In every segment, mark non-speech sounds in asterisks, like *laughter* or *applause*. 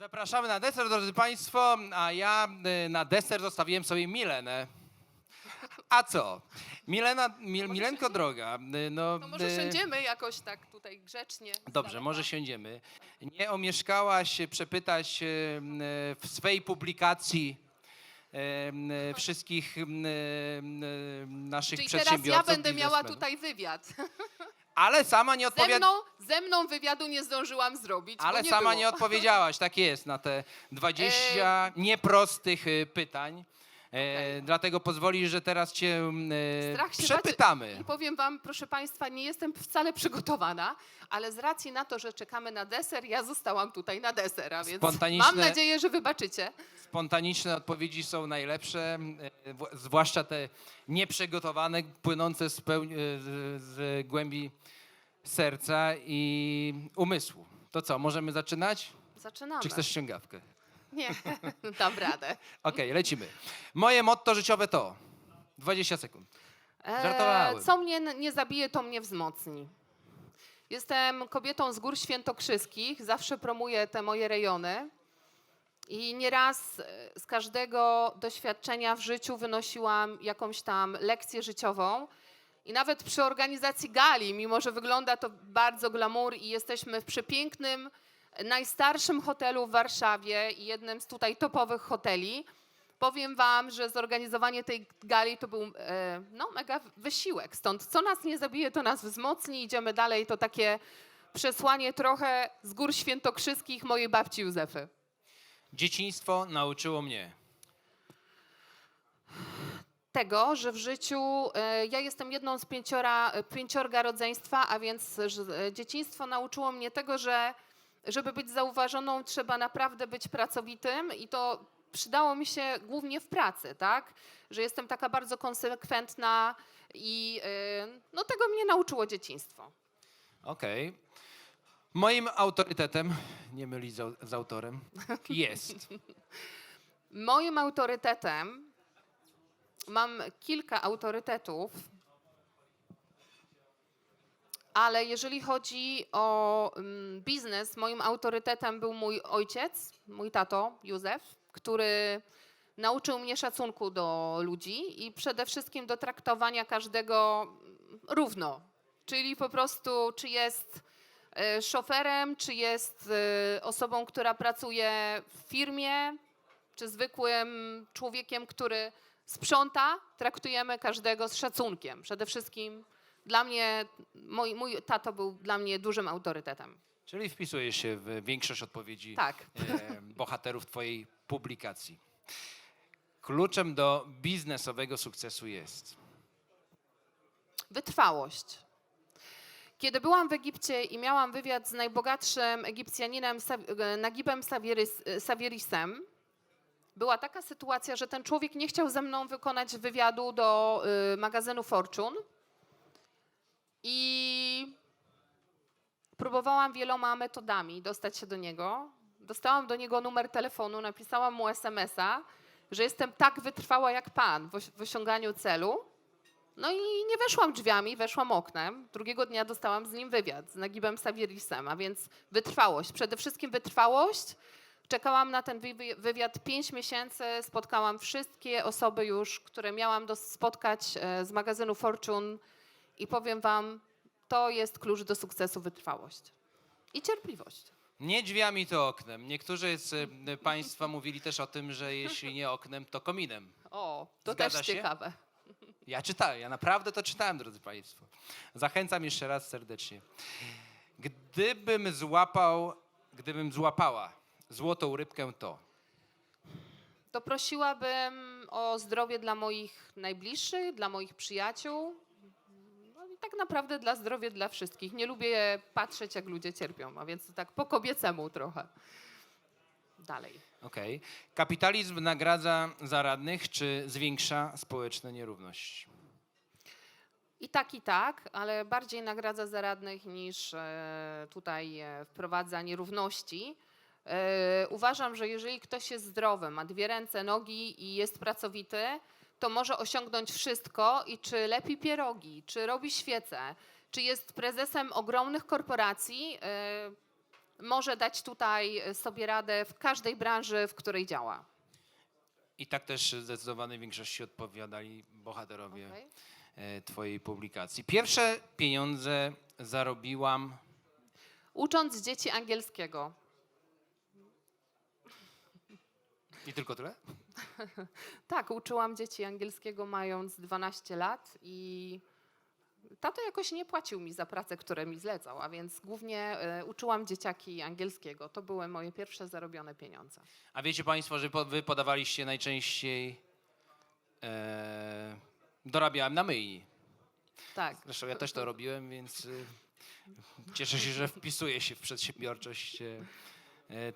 Zapraszamy na deser, drodzy Państwo, a ja y, na deser zostawiłem sobie Milenę. A co? Milena, Mil, Milenko droga, y, no... To może y, siądziemy jakoś tak tutaj grzecznie. Dobrze, może siądziemy. Nie omieszkałaś przepytać w swej publikacji wszystkich y, y, naszych Czyli teraz przedsiębiorców. ja będę miała biznesmenów. tutaj wywiad. *laughs* Ale sama nie Ze odpowiada. mną, ze mną wywiadu nie zdążyłam zrobić, bo Ale nie sama było. nie odpowiedziałaś, tak jest, na te 20 nieprostych y, pytań. E, Dlatego pozwolisz, że teraz cię e, Strach się przepytamy. bać. I powiem wam, proszę państwa, nie jestem wcale przygotowana, ale z racji na to, że czekamy na deser, ja zostałam tutaj na deser, a więc Spontaniczne- mam nadzieję, że wybaczycie. Spontaniczne odpowiedzi są najlepsze, e, w- zwłaszcza te nieprzygotowane, płynące z, peł- e, z, z głębi serca i umysłu. To co, możemy zaczynać? Zaczynamy. Czy chcesz ściągawkę? Nie, *laughs* dam radę. Okej, lecimy. Moje motto życiowe to 20 sekund. Żartowałem. E, co mnie n- nie zabije, to mnie wzmocni. Jestem kobietą z gór świętokrzyskich, zawsze promuję te moje rejony. I nieraz e, z każdego doświadczenia w życiu wynosiłam jakąś tam lekcję życiową. I nawet przy organizacji gali, mimo że wygląda to bardzo glamour i jesteśmy w przepięknym, najstarszym hotelu w Warszawie i jednym z tutaj topowych hoteli, powiem wam, że zorganizowanie tej gali to był e, no, mega wysiłek. Stąd co nas nie zabije, to nas wzmocni. Idziemy dalej. To takie przesłanie trochę z gór świętokrzyskich mojej babci Józefy. Dzieciństwo nauczyło mnie. Tego, że w życiu e, ja jestem jedną z pięciora, e, pięciorga rodzeństwa, a więc e, dzieciństwo nauczyło mnie tego, że żeby być zauważoną, trzeba naprawdę być pracowitym i to przydało mi się głównie w pracy, tak? Że jestem taka bardzo konsekwentna i no tego mnie nauczyło dzieciństwo. Okej. Moim autorytetem, nie mylić z, z autorem, *laughs* jest Moim autorytetem mam kilka autorytetów, ale jeżeli chodzi o mm, biznes, moim autorytetem był mój ojciec, mój tato Józef, który nauczył mnie szacunku do ludzi i przede wszystkim do traktowania każdego mm, równo. Czyli po prostu, czy jest e, szoferem, czy jest e, osobą, która pracuje w firmie, czy zwykłym człowiekiem, który sprząta, traktujemy każdego z szacunkiem. Przede wszystkim dla mnie, mój, mój tato był dla mnie dużym autorytetem. Czyli wpisujesz się w większość odpowiedzi Tak. e, bohaterów Twojej publikacji. Kluczem do biznesowego sukcesu jest. Wytrwałość. Kiedy byłam w Egipcie i miałam wywiad z najbogatszym Egipcjaninem e, Nagibem Sawiris, Sawirisem, była taka sytuacja, że ten człowiek nie chciał ze mną wykonać wywiadu do y, magazynu Fortune. I próbowałam wieloma metodami dostać się do niego. Dostałam do niego numer telefonu, napisałam mu SMS-a, że jestem tak wytrwała jak pan w, osi- w osiąganiu celu. No i nie weszłam drzwiami, weszłam oknem. Drugiego dnia dostałam z nim wywiad, z Nagibem Sawirisem, a więc wytrwałość. Przede wszystkim wytrwałość. Czekałam na ten wy- wywiad 5 miesięcy, spotkałam wszystkie osoby już, które miałam do spotkać e, z magazynu Fortune i powiem wam, to jest klucz do sukcesu wytrwałość. I cierpliwość. Nie drzwiami, to oknem. Niektórzy z e, Państwa mówili też o tym, że jeśli nie oknem, to kominem. O, to Zgadza też się? ciekawe. Ja czytałem, ja naprawdę to czytałem, drodzy Państwo. Zachęcam jeszcze raz serdecznie. Gdybym złapał, gdybym złapała złotą rybkę, to To prosiłabym o zdrowie dla moich najbliższych, dla moich przyjaciół. No i tak naprawdę dla zdrowia dla wszystkich. Nie lubię patrzeć, jak ludzie cierpią, a więc to tak po kobiecemu trochę. Dalej. Okej. Kapitalizm nagradza zaradnych, czy zwiększa społeczne nierówności? I tak, i tak, ale bardziej nagradza zaradnych niż e, tutaj e, wprowadza nierówności. E, uważam, że jeżeli ktoś jest zdrowy, ma dwie ręce, nogi i jest pracowity, to może osiągnąć wszystko i czy lepi pierogi, czy robi świece, czy jest prezesem ogromnych korporacji, e, może dać tutaj sobie radę w każdej branży, w której działa. I tak też w zdecydowanej większości odpowiadali bohaterowie Okej. e, twojej publikacji. Pierwsze pieniądze zarobiłam Ucząc dzieci angielskiego. I tylko tyle? *laughs* Tak, uczyłam dzieci angielskiego mając 12 lat i tato jakoś nie płacił mi za pracę, które mi zlecał, a więc głównie e, uczyłam dzieciaki angielskiego. To były moje pierwsze zarobione pieniądze. A wiecie Państwo, że wy podawaliście najczęściej e, dorabiałem na myjni. Tak. Zresztą ja też to robiłem, więc y, cieszę się, że wpisuję się w przedsiębiorczość e, e,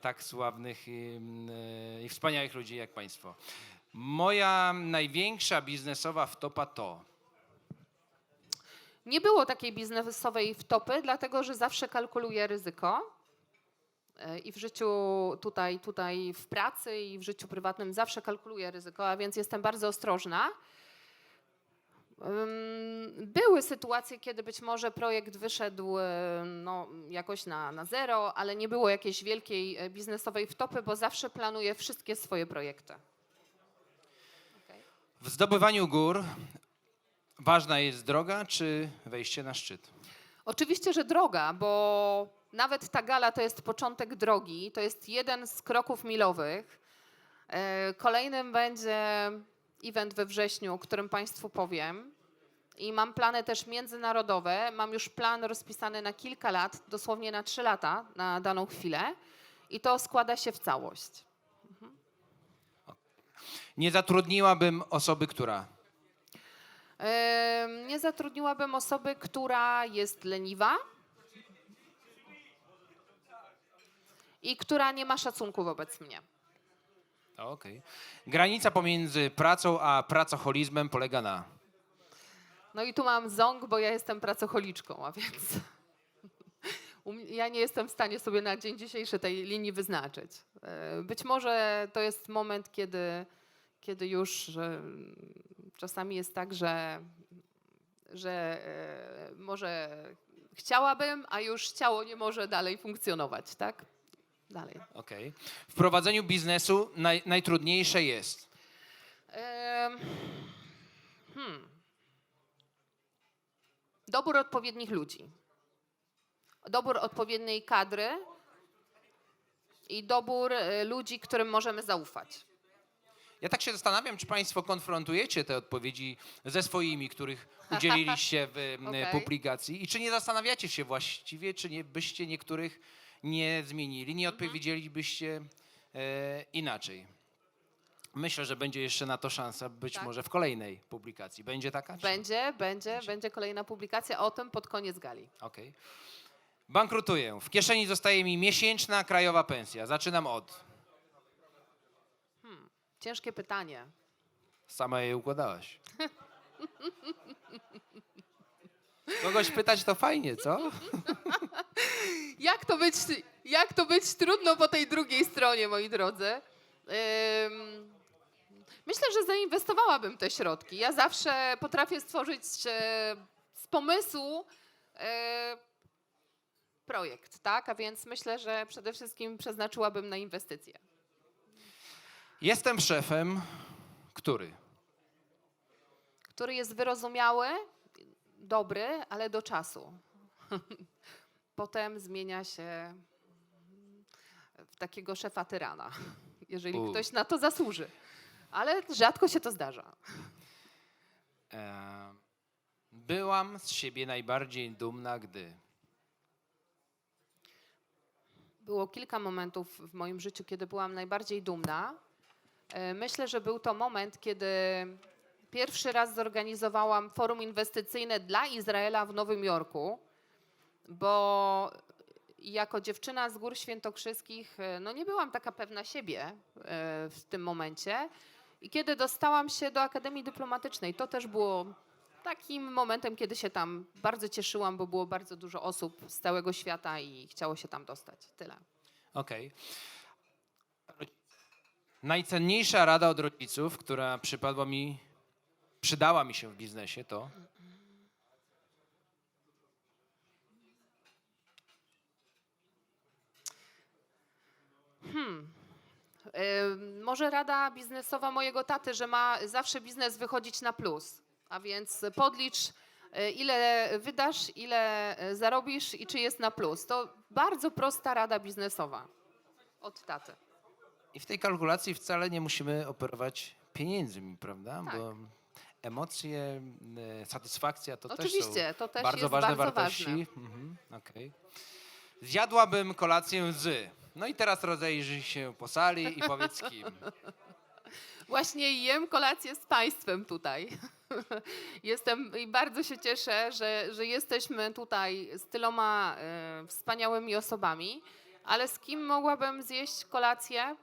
tak sławnych i, mm, e, i wspaniałych ludzi jak Państwo. Moja największa biznesowa wtopa to. Nie było takiej biznesowej wtopy, dlatego że zawsze kalkuluję ryzyko. E, I w życiu tutaj, tutaj w pracy i w życiu prywatnym zawsze kalkuluję ryzyko, a więc jestem bardzo ostrożna. Były sytuacje, kiedy być może projekt wyszedł e, no, jakoś na, na zero, ale nie było jakiejś wielkiej e, biznesowej wtopy, bo zawsze planuję wszystkie swoje projekty. Okej. W zdobywaniu gór ważna jest droga czy wejście na szczyt? Oczywiście, że droga, bo nawet ta gala to jest początek drogi, to jest jeden z kroków milowych. E, Kolejnym będzie event we wrześniu, o którym Państwu powiem. I mam plany też międzynarodowe. Mam już plan rozpisany na kilka lat, dosłownie na trzy lata, na daną chwilę. I to składa się w całość. Nie zatrudniłabym osoby, która. Nie zatrudniłabym osoby, która jest leniwa i która nie ma szacunku wobec mnie. Okej. Granica pomiędzy pracą a pracoholizmem polega na. No i tu mam ząg, bo ja jestem pracocholiczką, a więc ja nie jestem w stanie sobie na dzień dzisiejszy tej linii wyznaczyć. E, Być może to jest moment, kiedy, kiedy już czasami jest tak, że, że e, może chciałabym, a już ciało nie może dalej funkcjonować, tak? Dalej. Okej. W prowadzeniu biznesu naj, najtrudniejsze jest. Em, Hmm. Dobór odpowiednich ludzi. Dobór odpowiedniej kadry i dobór e, ludzi, którym możemy zaufać. Ja tak się zastanawiam, czy Państwo konfrontujecie te odpowiedzi ze swoimi, których udzieliliście w m, *laughs* Okej. publikacji i czy nie zastanawiacie się właściwie, czy nie, byście niektórych nie zmienili, nie odpowiedzielibyście e, inaczej. Myślę, że będzie jeszcze na to szansa, być Tak. może w kolejnej publikacji. Będzie taka? czy- Będzie, będzie, będzie kolejna publikacja o tym pod koniec gali. Okej. Bankrutuję. W kieszeni zostaje mi miesięczna krajowa pensja. Zaczynam od. Ciężkie pytanie. Sama je układałaś. *laughs* Kogoś pytać to fajnie, co? *laughs* Jak to być, jak to być trudno po tej drugiej stronie, moi drodzy. Myślę, że zainwestowałabym te środki. Ja zawsze potrafię stworzyć e, z pomysłu e, projekt, tak? A więc myślę, że przede wszystkim przeznaczyłabym na inwestycje. Jestem szefem, który? Który jest wyrozumiały, dobry, ale do czasu. *laughs* Potem zmienia się w takiego szefa tyrana, *laughs* jeżeli U. ktoś na to zasłuży. Ale rzadko się to zdarza. E, byłam z siebie najbardziej dumna, gdy. Było kilka momentów w moim życiu, kiedy byłam najbardziej dumna. E, Myślę, że był to moment, kiedy pierwszy raz zorganizowałam forum inwestycyjne dla Izraela w Nowym Jorku, bo jako dziewczyna z Gór Świętokrzyskich e, no nie byłam taka pewna siebie e, w tym momencie. I kiedy dostałam się do Akademii Dyplomatycznej, to też było takim momentem, kiedy się tam bardzo cieszyłam, bo było bardzo dużo osób z całego świata i chciało się tam dostać. Tyle. Okej. Najcenniejsza rada od rodziców, która przypadła mi, przydała mi się w biznesie, to. Może rada biznesowa mojego taty, że ma zawsze biznes wychodzić na plus. A więc podlicz, y, ile wydasz, ile y, zarobisz i czy jest na plus. To bardzo prosta rada biznesowa od taty. I w tej kalkulacji wcale nie musimy operować pieniędzmi, prawda? Tak. Bo emocje, e, satysfakcja to Oczywiście, też są to też bardzo jest ważne bardzo wartości. ważne. Mhm, okej. Zjadłabym kolację z. No i teraz rozejrzyj się po sali i powiedz kim. *laughs* Właśnie jem kolację z Państwem tutaj. *laughs* Jestem i bardzo się cieszę, że, że jesteśmy tutaj z tyloma e, wspaniałymi osobami, ale z kim mogłabym zjeść kolację?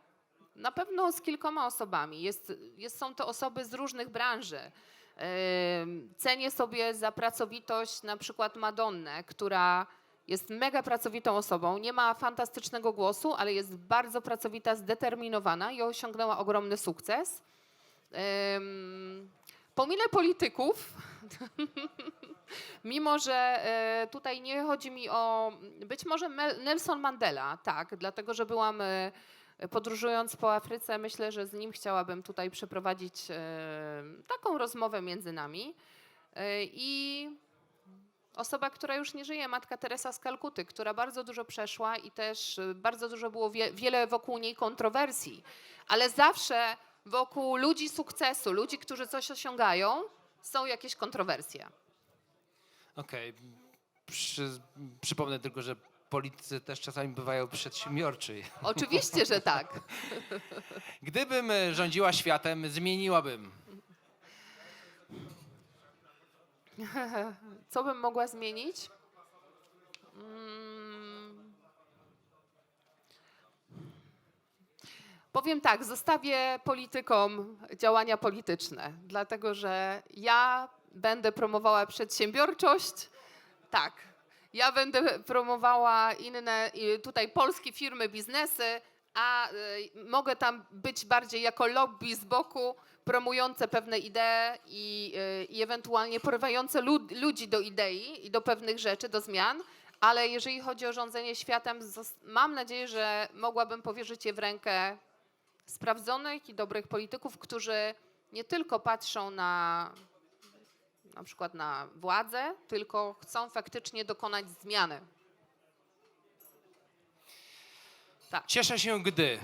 Na pewno z kilkoma osobami. Jest, jest, są to osoby z różnych branży. E, Cenię sobie za pracowitość na przykład Madonnę, która jest mega pracowitą osobą, nie ma fantastycznego głosu, ale jest bardzo pracowita, zdeterminowana i osiągnęła ogromny sukces. Pominę polityków, *laughs* mimo że e, tutaj nie chodzi mi o. Być może Nelson Mandela, tak, dlatego że byłam e, podróżując po Afryce, myślę, że z nim chciałabym tutaj przeprowadzić e, taką rozmowę między nami. I osoba, która już nie żyje, matka Teresa z Kalkuty, która bardzo dużo przeszła i też y, bardzo dużo było wie, wiele wokół niej kontrowersji, ale zawsze wokół ludzi sukcesu, ludzi, którzy coś osiągają, są jakieś kontrowersje. Okej. Przy, przypomnę tylko, że politycy też czasami bywają przedsiębiorczy. Oczywiście, że tak. *laughs* Gdybym e, rządziła światem, zmieniłabym. Co bym mogła zmienić? Mm. Powiem tak, zostawię politykom działania polityczne, dlatego że ja będę promowała przedsiębiorczość. Tak, ja będę promowała inne, tutaj polskie firmy, biznesy, a y, mogę tam być bardziej jako lobby z boku, promujące pewne idee i, y, i ewentualnie porywające lud, ludzi do idei i do pewnych rzeczy, do zmian. Ale jeżeli chodzi o rządzenie światem, mam nadzieję, że mogłabym powierzyć je w rękę sprawdzonych i dobrych polityków, którzy nie tylko patrzą na na przykład na władzę, tylko chcą faktycznie dokonać zmiany. Cieszę się, gdy.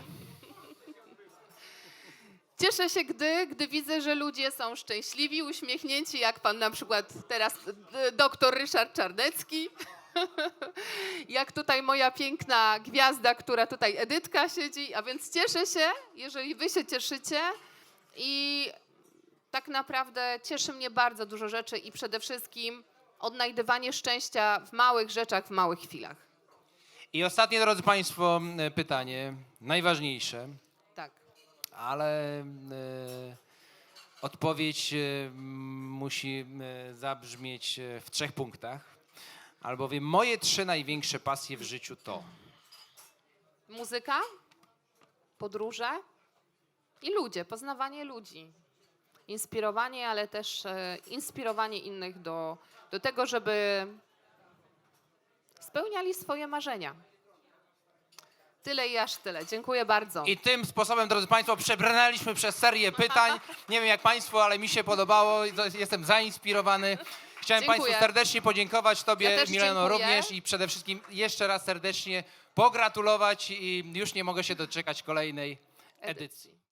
Cieszę się, gdy, gdy widzę, że ludzie są szczęśliwi, uśmiechnięci, jak pan na przykład teraz e, doktor Ryszard Czarnecki. *laughs* jak tutaj moja piękna gwiazda, która tutaj Edytka siedzi, a więc cieszę się, jeżeli wy się cieszycie i tak naprawdę cieszy mnie bardzo dużo rzeczy i przede wszystkim odnajdywanie szczęścia w małych rzeczach, w małych chwilach. I ostatnie, drodzy Państwo, e, pytanie, najważniejsze, Tak. ale e, odpowiedź e, musi e, zabrzmieć e, w trzech punktach. Albowiem moje trzy największe pasje w życiu to. Muzyka, podróże i ludzie, poznawanie ludzi. Inspirowanie, ale też e, inspirowanie innych do, do tego, żeby spełniali swoje marzenia. Tyle i aż tyle. Dziękuję bardzo. I tym sposobem, drodzy Państwo, przebrnęliśmy przez serię pytań. Nie wiem jak Państwu, ale mi się podobało. Jestem zainspirowany. Chciałem Dziękuję. Państwu serdecznie podziękować, Tobie, Ja również i przede wszystkim jeszcze raz serdecznie pogratulować i już nie mogę się doczekać kolejnej. Edycji.